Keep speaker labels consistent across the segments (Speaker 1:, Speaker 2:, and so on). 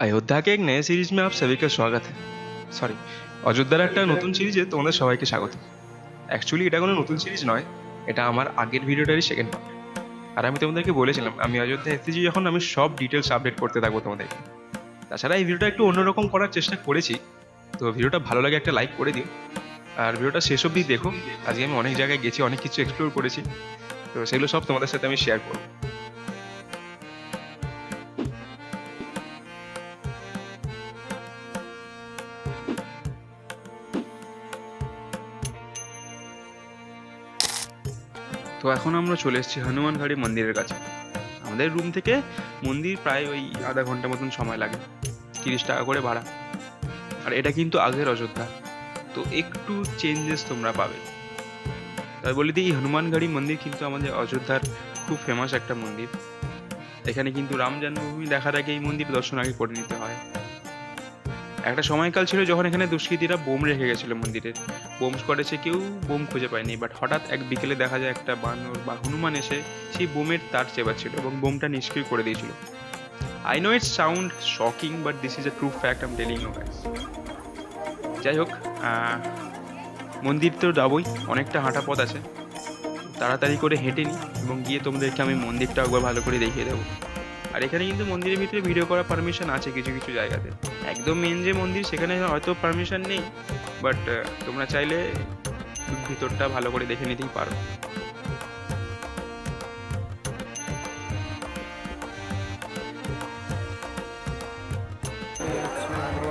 Speaker 1: अयोध्या के एक नए सीरीज में आप सभी का स्वागत है সরি অযোধ্যার একটা নতুন সিরিজে তোমাদের সবাইকে স্বাগত অ্যাকচুয়ালি এটা কোনো নতুন সিরিজ নয় এটা আমার আগের ভিডিওটারই সেকেন্ড পার্ট আর আমি তোমাদেরকে বলেছিলাম আমি অযোধ্যা এসেছি যখন আমি সব ডিটেলস আপডেট করতে থাকবো তোমাদেরকে তাছাড়া এই ভিডিওটা একটু অন্যরকম করার চেষ্টা করেছি তো ভিডিওটা ভালো লাগে একটা লাইক করে দিও আর ভিডিওটা শেষ অবধি দেখো আজকে আমি অনেক জায়গায় গেছি অনেক কিছু এক্সপ্লোর করেছি তো সেগুলো সব তোমাদের সাথে আমি শেয়ার করবো তো এখন আমরা চলে এসেছি হনুমানঘাড়ি মন্দিরের কাছে। আমাদের রুম থেকে মন্দির প্রায় ওই আধা ঘণ্টা মতন সময় লাগে, তিরিশ টাকা করে ভাড়া। আর এটা কিন্তু আগের অযোধ্যা, তো একটু চেঞ্জেস তোমরা পাবে। তাই বলি দিই হনুমানঘাড়ি মন্দির কিন্তু আমাদের অযোধ্যার খুব ফেমাস একটা মন্দির। এখানে কিন্তু রাম জন্মভূমি দেখার আগে এই মন্দির দর্শন আগে করে নিতে হয়। একটা সময়কাল ছিল যখন এখানে দুষ্কৃতীরা বোম রেখে গেছিল মন্দিরের বোম করেছে কেউ বোম খুঁজে পায়নি বাট হঠাৎ এক বিকেলে দেখা যায় একটা বানর বা হনুমান এসে সেই বোমের তার চেবাচ্ছিল এবং বোমটা নিষ্ক্রিয় করে দিয়েছিল। I know it's sound shocking but this is a true fact am telling you guys যাই হোক মন্দির তো যাবই, অনেকটা হাঁটা পথ আছে। তাড়াতাড়ি করে হেঁটে নিই এবং গিয়ে তোমাদেরকে আমি মন্দিরটা একবার ভালো করে দেখিয়ে দেবো। আর এখানে কিন্তু মন্দিরের ভিতরে ভিডিও করার পারমিশন আছে কিছু কিছু জায়গাতে। একদম মেন যে মন্দির, সেখানে হয়তো পারমিশন নেই বাট তোমরা চাইলে ভিতরটা ভালো করে দেখে নিতেই পারো।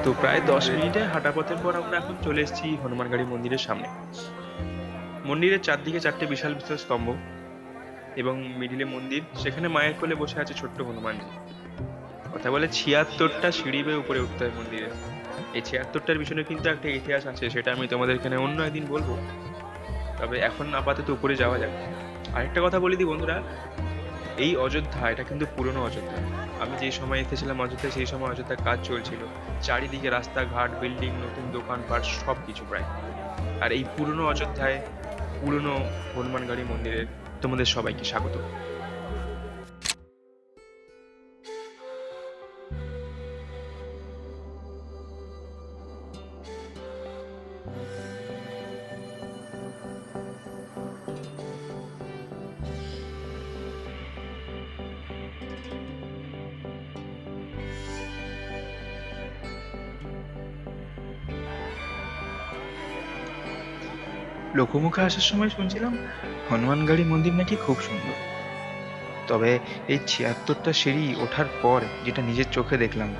Speaker 1: তো প্রায় দশ মিনিটে হাঁটা পথের পর আমরা এখন চলে এসেছি হনুমানগাড়ি মন্দিরের সামনে। মন্দিরের চারদিকে চারটে বিশাল বিশাল স্তম্ভ। এবং মিডিলে মন্দির, সেখানে মায়ের কোলে বসে আছে ছোট্ট হনুমানজি কথা বলে ছিয়াত্তরটা সিঁড়ি বেয়ে উপরে উঠতে হয় মন্দিরে। এই ছিয়াত্তরটার পিছনে কিন্তু একটা ইতিহাস আছে, সেটা আমি তোমাদের এখানে অন্য একদিন বলব। তবে এখন আপাতত উপরে যাওয়া যাক। আরেকটা কথা বলে দিই বন্ধুরা, এই অযোধ্যা, এটা কিন্তু পুরনো অযোধ্যা। আমি যে সময় এসেছিলাম অযোধ্যায় সেই সময় অযোধ্যার কাজ চলছিল। চারিদিকে রাস্তাঘাট, বিল্ডিং, নতুন দোকানপাট সব কিছু প্রায়। আর এই পুরনো অযোধ্যায় পুরনো হনুমানগাড়ি মন্দিরের তোমাদের সবাইকে স্বাগত। লোকমুখে আসার সময় শুনছিলাম হনুমানগাড়ি মন্দির নাকি খুব সুন্দর। তবে এই ছিয়াত্তরটা সিঁড়ি ওঠার পর যেটা নিজের চোখে দেখলাম,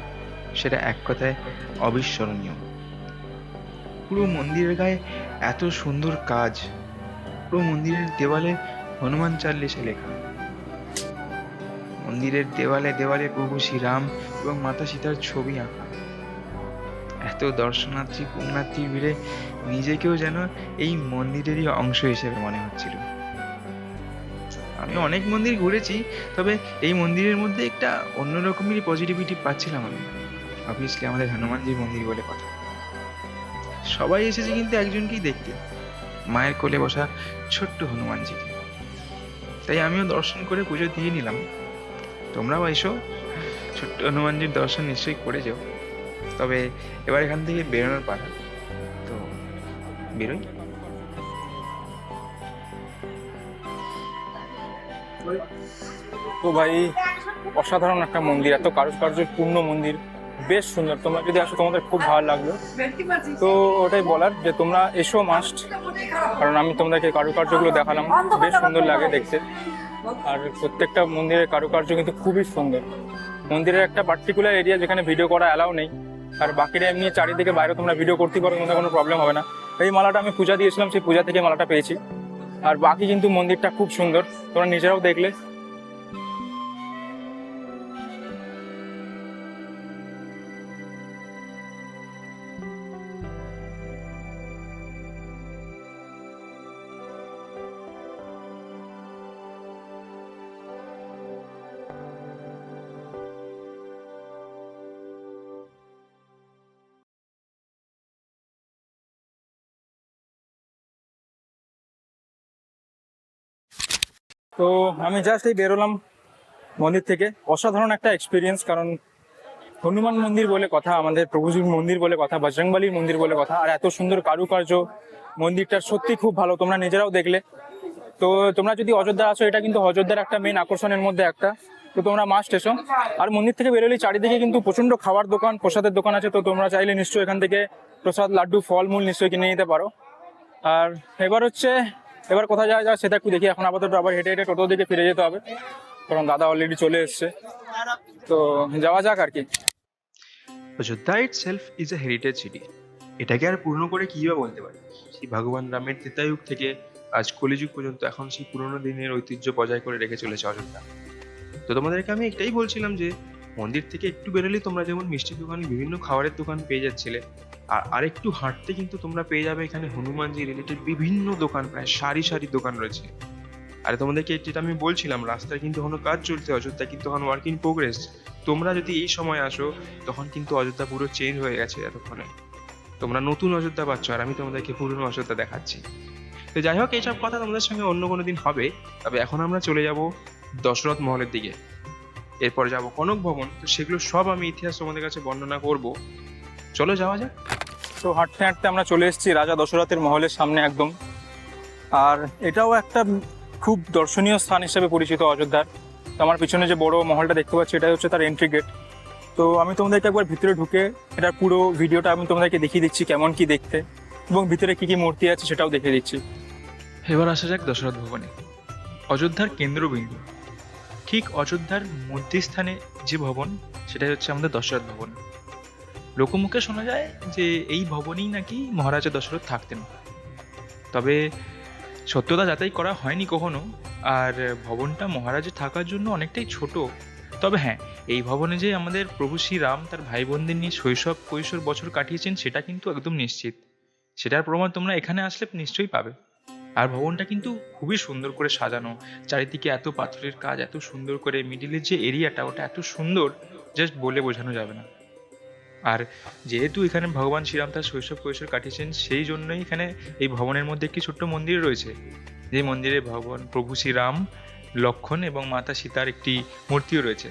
Speaker 1: সেটা এক কথায় অবিস্মরণীয়। পুরো মন্দিরের গায়ে এত সুন্দর কাজ। পুরো মন্দিরের দেওয়ালে হনুমান চাল্লিশে লেখা। মন্দিরের দেওয়ালে দেওয়ালে প্রভু শ্রীরাম এবং মাতা সীতার ছবি আঁকা। এত দর্শনার্থী পুণ্যার্থীর ভিড়ে নিজেকেও যেন এই মন্দিরেরই অংশ হিসেবে মনে হচ্ছিল। আমি অনেক মন্দির ঘুরেছি, তবে এই মন্দিরের মধ্যে একটা অন্যরকমেরই পজিটিভিটি পাচ্ছিলাম আমি। অবভিয়াসলি আমাদের হনুমানজির মন্দির বলে কথা। সবাই এসেছে কিন্তু একজনকেই দেখতে, মায়ের কোলে বসা ছোট্ট হনুমানজিকে। তাই আমিও দর্শন করে পুজো দিয়ে নিলাম। তোমরাও এসো, ছোট্ট হনুমানজির দর্শন নিশ্চয়ই করে যাও। তবে এবার এখান থেকে বেরোনোর পালা। তো, বেরোই।
Speaker 2: তো ভাই, অসাধারণ একটা মন্দির, এত কারুকার্যপূর্ণ মন্দির। বেশ সুন্দর। তোমরা যদি আসো, তোমাদের খুব ভালো লাগল। তো ওটাই বলার যে, তোমরা এসো মাস্ট কারণ আমি তোমাদেরকে কারুকার্যগুলো দেখালাম। বেশ সুন্দর লাগে দেখতে। আর প্রত্যেকটা মন্দিরের কারুকার্য কিন্তু খুবই সুন্দর। মন্দিরের একটা পার্টিকুলার এরিয়া যেখানে ভিডিও করা অ্যালাউ নেই। আর বাকিরা এমনি চারিদিকে বাইরে তোমরা ভিডিও করতে পারো, তোমাদের কোনো প্রবলেম হবে না। এই মালাটা আমি পূজা দিয়েছিলাম, সেই পূজা থেকে মালাটা পেয়েছি। আর বাকি কিন্তু মন্দিরটা খুব সুন্দর, তোমরা নিজেরাও দেখলে। তো আমি জাস্ট এই বেরোলাম মন্দির থেকে। অসাধারণ একটা এক্সপিরিয়েন্স কারণ হনুমান মন্দির বলে কথা, আমাদের প্রভুজির মন্দির বলে কথা বজরংবলির মন্দির বলে কথা, আর এত সুন্দর কারুকার্য মন্দিরটা সত্যি খুব ভালো, তোমরা নিজেরাও দেখলে। তো তোমরা যদি অযোধ্যা আসো, এটা কিন্তু অযোধ্যার একটা মেন আকর্ষণের মধ্যে একটা। তো তোমরা মাস্ট এসো। আর মন্দির থেকে বেরোলে চারিদিকে কিন্তু প্রচণ্ড খাবার দোকান, প্রসাদের দোকান আছে, তো তোমরা চাইলে নিশ্চয়ই এখান থেকে প্রসাদ, লাড্ডু, ফলমূল নিশ্চয়ই কিনে নিতে পারো। আর এবার হচ্ছে এবার কোথায় যাওয়া যায় সেটা একটু দেখি। এখন আপাতত আবার হেঁটে হেঁটে টোটোর দিকে ফিরে যেতে হবে। কারণ দাদা অলরেডি চলে এসছে। তো যাওয়া যাক আর কি।
Speaker 1: Ayodhya itself is a heritage city এটাকে আর পূর্ণ করে কী বা বলতে পারি? সেই ভগবান রামের ত্রেতাযুগ থেকে আজ কলিযুগ পর্যন্ত এখন সেই পুরোনো দিনের ঐতিহ্য বজায় করে রেখে চলেছে অযোধ্যা। তো তোমাদেরকে আমি একটাই বলছিলাম যে, মন্দির থেকে একটু বেরোলেই তোমরা যেমন মিষ্টির দোকান বিভিন্ন খাবারের দোকান পেয়ে যাচ্ছিলে আর আরেকটু হাঁটতে কিন্তু তোমরা পেয়ে যাবে এখানে হনুমানজি রিলেটেড বিভিন্ন দোকান, প্রায় সারি সারি দোকান রয়েছে। আর তোমাদেরকে যেটা আমি বলছিলাম, রাস্তায় কিন্তু এখনও কাজ চলছে অযোধ্যা কিন্তু এখন ওয়ার্ক ইন প্রোগ্রেস তোমরা যদি এই সময় আসো, তখন কিন্তু অযোধ্যা পুরো চেঞ্জ হয়ে গেছে এতক্ষণে। তোমরা নতুন অযোধ্যা পাচ্ছ, আর আমি তোমাদেরকে পুরনো অযোধ্যা দেখাচ্ছি। তো যাই হোক, এইসব কথা তোমাদের সঙ্গে অন্য কোনো দিন হবে, তবে এখন আমরা চলে যাব দশরথ মহলের দিকে। এরপর যাব কনক ভবন, তো সেগুলো সব আমি ইতিহাস তোমাদের কাছে বর্ণনা করব। চলো যাওয়া যাক।
Speaker 2: তো হাঁটতে হাঁটতে আমরা চলে এসেছি রাজা দশরথের মহলের সামনে একদম। আর এটাও একটা খুব দর্শনীয় স্থান হিসেবে পরিচিত অযোধ্যার। তো আমার পিছনে যে বড় মহলটা দেখতে পাচ্ছি এটা হচ্ছে তার এন্ট্রি গেট তো আমি তোমাদেরকে একবার ভিতরে ঢুকে এটার পুরো ভিডিওটা আমি তোমাদেরকে দেখিয়ে দিচ্ছি কেমন কি দেখতে এবং ভিতরে কি কি মূর্তি আছে সেটাও দেখিয়ে দিচ্ছি।
Speaker 1: এবার আসা যাক দশরথ ভবনে। অযোধ্যার কেন্দ্রবিন্দু। ঠিক অযোধ্যার মধ্যস্থানে যে ভবন, সেটাই হচ্ছে আমাদের দশরথ ভবন। লোকমুখে শোনা যায় যে এই ভবনেই নাকি মহারাজা দশরথ থাকতেন। তবে সত্যতা যাচাই করা হয়নি কখনো, আর ভবনটা মহারাজে থাকার জন্য অনেকটাই ছোট। তবে হ্যাঁ এই ভবনে যে আমাদের প্রভু শ্রীরাম তার ভাই বোনদের নিয়ে শৈশব কৈশোর বছর কাটিয়েছেন সেটা কিন্তু একদম নিশ্চিত। সেটার প্রমাণ তোমরা এখানে আসলে নিশ্চয়ই পাবে। আর ভবনটা কিন্তু খুবই সুন্দর করে সাজানো। চারিদিকে এত পাথরের কাজ, এত সুন্দর করে মিডিলের যে এরিয়াটা, ওটা এত সুন্দর জাস্ট বলে বোঝানো যাবে না। আর যেহেতু এখানে ভগবান শ্রীরাম তার শৈশব কৈশোর কাটিয়েছেন, সেই জন্যই এখানে এই ভবনের মধ্যে একটি ছোট্ট মন্দির রয়েছে। যে মন্দিরে ভগবান প্রভু শ্রীরাম, লক্ষণ এবং মাতা সীতার একটি মূর্তিও রয়েছে।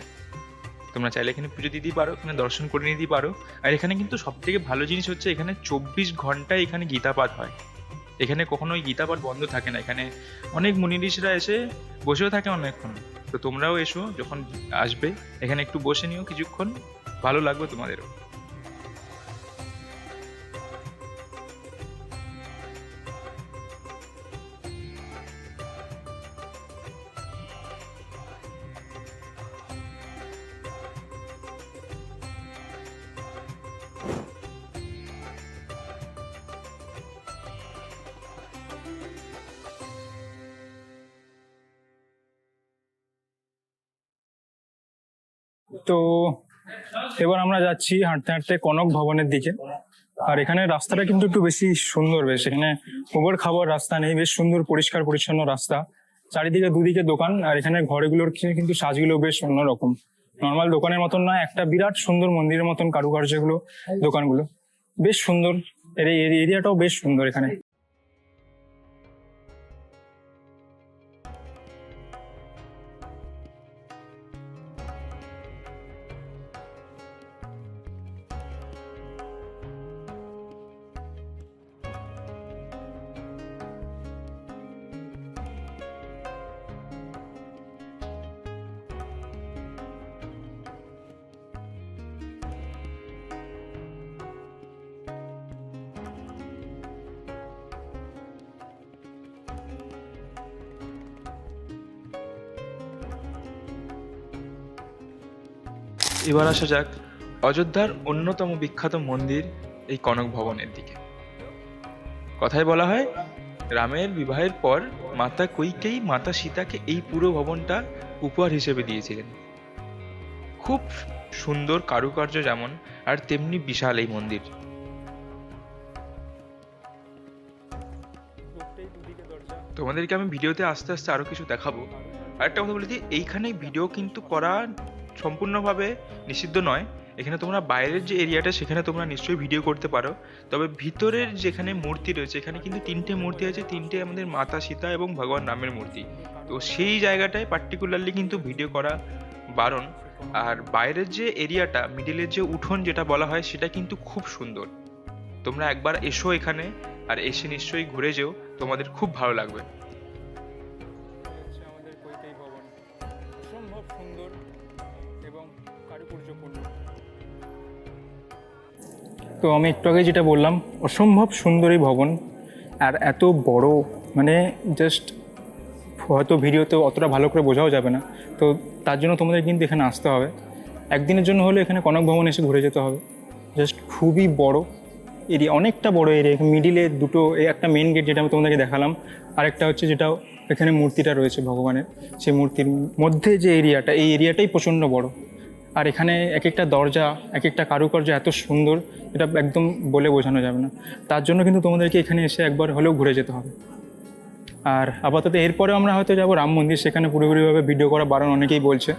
Speaker 1: তোমরা চাইলে এখানে পুজো দিতেই পারো, এখানে দর্শন করে নিতেই পারো। আর এখানে কিন্তু সব থেকে ভালো জিনিস হচ্ছে এখানে চব্বিশ ঘন্টায় এখানে গীতাপাঠ হয়। এখানে কখনোই গীতাপাঠ বন্ধ থাকে না। এখানে অনেক মুনি ঋষিরা এসে বসেও থাকে অনেকক্ষণ। তো তোমরাও এসো, যখন আসবে, এখানে একটু বসে নিও কিছুক্ষণ। ভালো লাগবে তোমাদেরও।
Speaker 2: তো এবার আমরা যাচ্ছি হাঁটতে হাঁটতে কনক ভবনের দিকে। আর এখানে রাস্তাটা কিন্তু একটু বেশি সুন্দর বেশ। এখানে উবর খাবার রাস্তা নেই, বেশ সুন্দর, পরিষ্কার, পরিচ্ছন্ন রাস্তা। চারিদিকে দুদিকে দোকান, আর এখানে ঘরেগুলোর কিন্তু সাজগুলো বেশ অন্যরকম। নর্মাল দোকানের মতন না, একটা বিরাট সুন্দর মন্দিরের মতন কারুকার্যগুলো দোকানগুলো। বেশ সুন্দর এর এরিয়াটাও বেশ সুন্দর এখানে।
Speaker 1: এবার আসা যাক অযোধ্যার অন্যতম বিখ্যাত মন্দির এই কনক ভবনের দিকে। কথায় বলা হয়, রামের বিবাহের পর মাতা কৈকেয়ী মাতা সীতাকে এই পুরো ভবনটা উপহার হিসেবে দিয়েছিলেন। খুব সুন্দর কারুকার্য যেমন, আর তেমনি বিশাল এই মন্দির। তোমাদেরকে আমি ভিডিওতে আস্তে আস্তে আরও কিছু দেখাবো। আরেকটা কথা বলে দিই, এইখানে ভিডিও কিন্তু করা সম্পূর্ণভাবে নিষিদ্ধ নয়। এখানে তোমরা বাইরের যে এরিয়াটা সেখানে তোমরা নিশ্চয়ই ভিডিও করতে পারো। তবে ভিতরের যেখানে মূর্তি রয়েছে, এখানে কিন্তু তিনটে মূর্তি আছে। তিনটে আমাদের মাতা, সীতা এবং ভগবান রামের মূর্তি। তো সেই জায়গাটায় পার্টিকুলারলি কিন্তু ভিডিও করা বারণ। আর বাইরের যে এরিয়াটা মিডিলের যে উঠোন যেটা বলা হয়, সেটা কিন্তু খুব সুন্দর। তোমরা একবার এসো এখানে, আর এসে নিশ্চয়ই ঘুরে যেও। তোমাদের খুব ভালো লাগবে।
Speaker 2: তো আমি একটু আগে যেটা বললাম, অসম্ভব সুন্দর ভবন। আর এত বড় মানে জাস্ট হয়তো ভিডিওতে অতটা ভালো করে বোঝাও যাবে না। তো তার জন্য তোমাদের কিন্তু এখানে আসতে হবে। একদিনের জন্য হলে এখানে কনক ভবন এসে ঘুরে যেতে হবে। জাস্ট খুবই বড় এরিয়া, অনেকটা বড় এরিয়া। মিডিলে দুটো একটা মেন গেট যেটা আমি তোমাদেরকে দেখালাম। আরেকটা হচ্ছে যেটা এখানে মূর্তিটা রয়েছে ভগবানের। সেই মূর্তির মধ্যে যে এরিয়াটা, এই এরিয়াটাই প্রচণ্ড বড়। আর এখানে এক একটা দরজা এক একটা কারুকার্য এত সুন্দর, এটা একদম বলে বোঝানো যাবে না। তার জন্য কিন্তু তোমাদেরকে এখানে এসে একবার হলেও ঘুরে যেতে হবে। আর আপাতত এরপরে আমরা হয়তো যাব রাম মন্দির, সেখানে পুরোপুরিভাবে ভিডিও করা বারণ অনেকেই বলছে।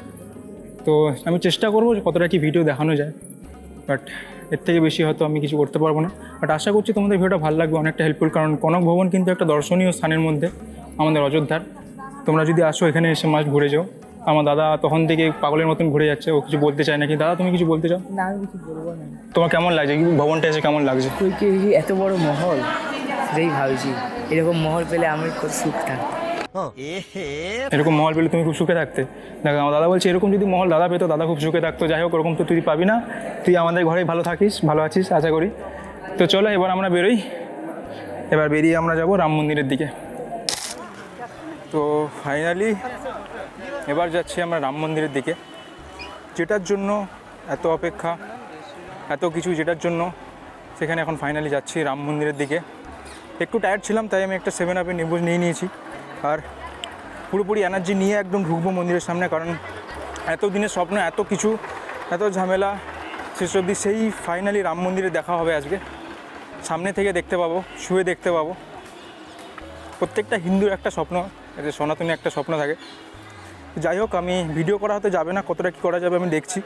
Speaker 2: তো আমি চেষ্টা করব কতটা কি ভিডিও দেখানো যায়। বাট এর থেকে বেশি হয়তো আমি কিছু করতে পারব না। বাট আশা করছি তোমাদের ভিডিওটা ভালো লাগবে, অনেকটা হেল্পফুল কারণ কনক ভবন কিন্তু একটা দর্শনীয় স্থানের মধ্যে আমাদের অযোধ্যার। তোমরা যদি আসো, এখানে এসে মাছ ঘুরে যাও। আমার দাদা তখন থেকে পাগলের মতন ঘুরে যাচ্ছে ও কিছু বলতে চায় না কি দাদা তুমি কিছু বলতে চাও?
Speaker 3: না আমি কিছু বলব না।
Speaker 2: তোমার কেমন লাগছে? কি ভবনটা এসে কেমন লাগছে?
Speaker 3: এত বড় মহল? সেটাই ভাবছি। এরকম মহল পেলে আমি কত সুখ থাকতাম
Speaker 2: এরকম মহল পেলে তুমি খুব সুখে থাকতে। দেখো আমার দাদা বলছে এরকম যদি মহল দাদা পেতো দাদা খুব সুখে থাকতো। যাই হোক ওরকম তো তুই পাবি না। তুই আমাদের ঘরে ভালো থাকিস ভালো আছিস আশা করি। তো চলো এবার আমরা বেরোই। এবার বেরিয়ে আমরা যাব রাম মন্দিরের দিকে। তো ফাইনালি এবার যাচ্ছি আমরা রাম মন্দিরের দিকে। যেটার জন্য এত অপেক্ষা, এত কিছু যেটার জন্য সেখানে এখন ফাইনালি যাচ্ছি রাম মন্দিরের দিকে। একটু টায়ার্ড ছিলাম, তাই আমি একটা সেভেন আপের নিবুজ নিয়ে নিয়েছি। আর পুরোপুরি এনার্জি নিয়ে একদম ঢুকবো মন্দিরের সামনে, কারণ এত দিনের স্বপ্ন, এত কিছু, এত ঝামেলা, শেষ অবধি সেই ফাইনালি রাম মন্দিরে দেখা হবে আজকে। সামনে থেকে দেখতে পাবো, শুয়ে দেখতে পাবো। প্রত্যেকটা হিন্দুর একটা স্বপ্ন সনাতনী একটা স্বপ্ন থাকে। যাই হোক, আমি ভিডিও করা হতে যাবে না, কতটা কী করা যাবে আমি দেখছি।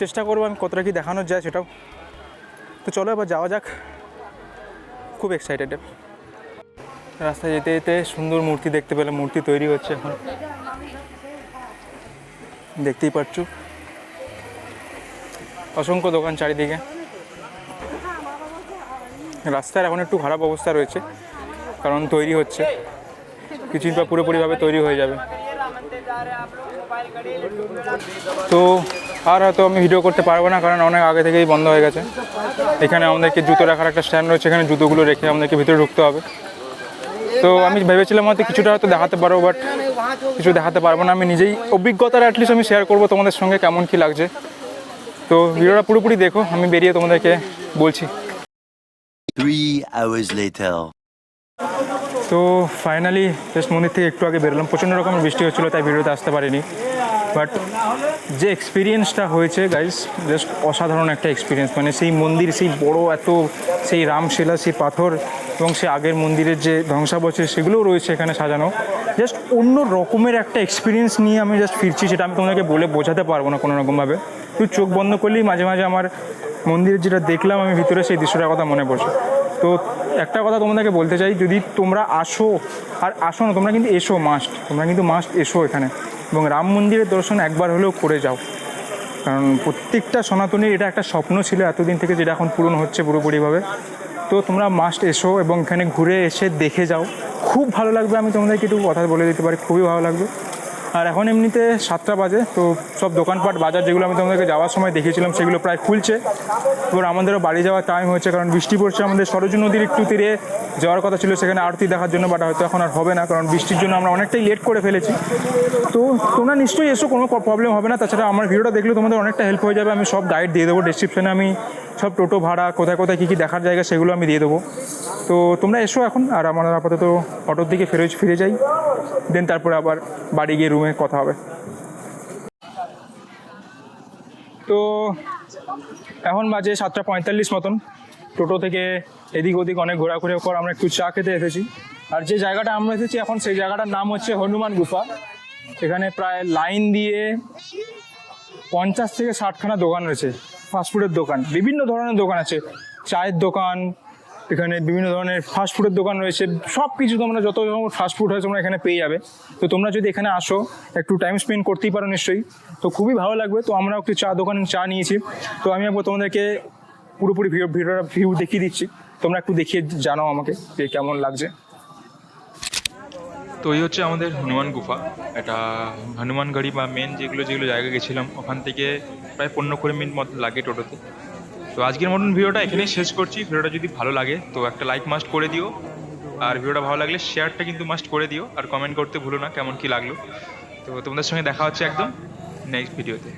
Speaker 2: চেষ্টা করব আমি কতটা কী দেখানো যায় সেটাও। তো চলো এবার যাওয়া যাক। খুব এক্সাইটেড রাস্তায় যেতে যেতে সুন্দর মূর্তি দেখতে পেলে, মূর্তি তৈরি হচ্ছে এখন। দেখতেই পাচ্ছ। অসংখ্য দোকান চারিদিকে। রাস্তার এখন একটু খারাপ অবস্থা রয়েছে, কারণ তৈরি হচ্ছে। কিছুদিন পর পুরোপুরিভাবে তৈরি হয়ে যাবে। তো আর হয়তো আমি ভিডিও করতে পারব না, কারণ অনেক আগে থেকেই বন্ধ হয়ে গেছে। এখানে আমাদেরকে জুতো রাখার একটা স্ট্যান্ড রয়েছে, এখানে জুতোগুলো রেখে আমাদেরকে ভিতরে ঢুকতে হবে। তো আমি ভেবেছিলাম হয়তো কিছুটা হয়তো দেখাতে পারব বাট কিছু দেখাতে পারব না। আমি নিজেই অভিজ্ঞতাটা অ্যাটলিস্ট আমি শেয়ার করব তোমাদের সঙ্গে কেমন কি লাগছে। তো ভিডিওটা পুরোপুরি দেখো, আমি বেরিয়ে তোমাদেরকে বলছি. তো ফাইনালি জাস্ট মন্দির থেকে একটু আগে বেরোলাম। প্রচণ্ড রকমের বৃষ্টি হচ্ছিল, তাই ভিডিওতে আসতে পারিনি। বাট যে এক্সপিরিয়েন্সটা হয়েছে গাইস জাস্ট অসাধারণ একটা এক্সপিরিয়েন্স মানে সেই মন্দির, সেই বড় এত, সেই রামশিলা, সেই পাথর এবং সেই আগের মন্দিরের যে ধ্বংসাবশেষ, সেগুলোও রয়েছে এখানে সাজানো। জাস্ট অন্য রকমের একটা এক্সপিরিয়েন্স নিয়ে আমি জাস্ট ফিরছি, সেটা আমি তোমাদেরকে বলে বোঝাতে পারব না কোনো রকমভাবে তুই চোখ বন্ধ করলেই মাঝে মাঝে আমার মন্দিরে যেটা দেখলাম আমি ভিতরে, সেই দৃশ্যটার কথা মনে পড়ছে। তো একটা কথা তোমাদেরকে বলতে চাই, যদি তোমরা আসো আর আসো না, তোমরা কিন্তু এসো মাস্ট তোমরা কিন্তু মাস্ট এসো এখানে। এবং রাম মন্দিরের দর্শন একবার হলেও করে যাও। কারণ প্রত্যেকটা সনাতনীর এটা একটা স্বপ্ন ছিল এতদিন থেকে যেটা এখন পূরণ হচ্ছে পুরোপুরিভাবে। তো তোমরা মাস্ট এসো এবং এখানে ঘুরে এসে দেখে যাও। খুব ভালো লাগবে, আমি তোমাদেরকে একটু কথা বলে দিতে পারি, খুবই ভালো লাগবে। আর এখন এমনিতে সাতটা বাজে, তো সব দোকানপাট, বাজার যেগুলো আমি তোমাদেরকে যাওয়ার সময় দেখেছিলাম সেগুলো প্রায় খুলছে। এবার আমাদেরও বাড়ি যাওয়ার টাইম হয়েছে, কারণ বৃষ্টি পড়ছে আমাদের সরজু নদীর একটু তীরে। যাওয়ার কথা ছিল সেখানে আরতি দেখার জন্য বাট হয়তো এখন আর হবে না, কারণ বৃষ্টির জন্য আমরা অনেকটাই লেট করে ফেলেছি। তো তোমরা নিশ্চয়ই এসো, কোনো প্রবলেম হবে না। তাছাড়া আমার ভিডিওটা দেখলে তোমাদের অনেকটা হেল্প হয়ে যাবে, আমি সব গাইড দিয়ে দেবো ডিসক্রিপশনে আমি সব টোটো ভাড়া, কোথায় কোথায় কী কী দেখার জায়গা সেগুলো আমি দিয়ে দেবো। তো তোমরা এসো এখন, আর আমার আপাতত অটোর দিকে ফিরে ফিরে যাই। দেন তারপরে আবার বাড়ি গিয়ে রুমে কথা হবে। তো এখন বাজে সাতটা পঁয়তাল্লিশ মতন। টোটো থেকে এদিক ওদিক অনেক ঘোরাঘুরির পর আমরা একটু চা খেতে এসেছি। আর যে জায়গাটা আমরা এসেছি এখন সেই জায়গাটার নাম হচ্ছে হনুমান গুফা। এখানে প্রায় লাইন দিয়ে পঞ্চাশ থেকে ষাটখানা দোকান রয়েছে। ফাস্টফুডের দোকান, বিভিন্ন ধরনের দোকান আছে। চায়ের দোকান এখানে বিভিন্ন ধরনের ফাস্টফুডের দোকান রয়েছে। সব কিছু তোমরা যত রকম ফাস্ট ফুড হয় তোমরা এখানে পেয়ে যাবে। তো তোমরা যদি এখানে আসো, একটু টাইম স্পেন্ড করতেই পারো নিশ্চয়ই। তো খুবই ভালো লাগবে। তো আমরা একটু চা দোকানে, চা নিয়েছি। তো আমি একবার তোমাদেরকে পুরোপুরি ভিডিও ভিডিওটা ভিউ দেখিয়ে দিচ্ছি। তোমরা একটু দেখিয়ে জানাও আমাকে যে কেমন লাগছে।
Speaker 1: তো এই হচ্ছে আমাদের হনুমান গুফা। এটা হনুমানগড়ি বা মেন যেগুলো যেগুলো জায়গা গেছিলাম, ওখান থেকে প্রায় পনেরো কুড়ি মিনিট মতো লাগে টোটোতে। তো আজকের মতন ভিডিওটা এখানেই শেষ করছি। ভিডিওটা যদি ভালো লাগে, তো একটা লাইক মাস্ট করে দিও। আর ভিডিওটা ভালো লাগলে শেয়ারটা কিন্তু মাস্ট করে দিও। আর কমেন্ট করতে ভুলো না কেমন কি লাগল। তো তোমাদের সঙ্গে দেখা হচ্ছে একদম নেক্সট ভিডিওতে